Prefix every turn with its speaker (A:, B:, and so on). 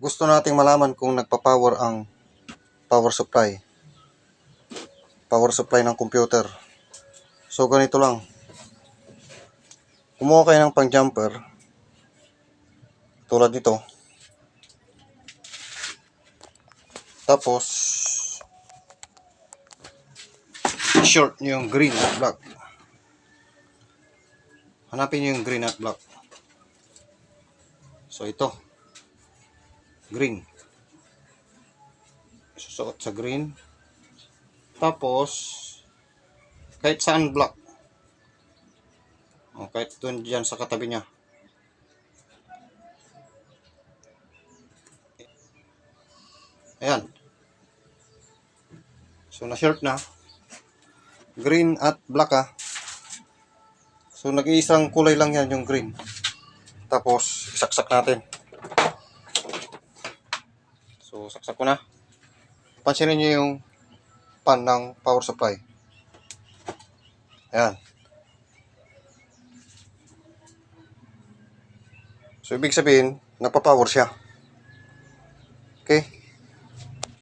A: gusto nating malaman kung nagpa-power ang power supply. Power supply ng computer. So, ganito lang. Kumuha kayo ng pang-jumper. Tulad nito. Tapos, short nyo yung green at black. Hanapin nyo yung green at black. So, ito. Green. Susuot sa green. Tapos, kahit saan black. O, kahit doon dyan sa katabi niya. Ayan. So, na-shirt na. Green at black ah. So, nag-iisang kulay lang yan yung green. Tapos, isaksak natin. So, saksak ko na. Pansinin nyo yung pan ng power supply. Ayan. So, ibig sabihin, nagpa-power siya. Okay?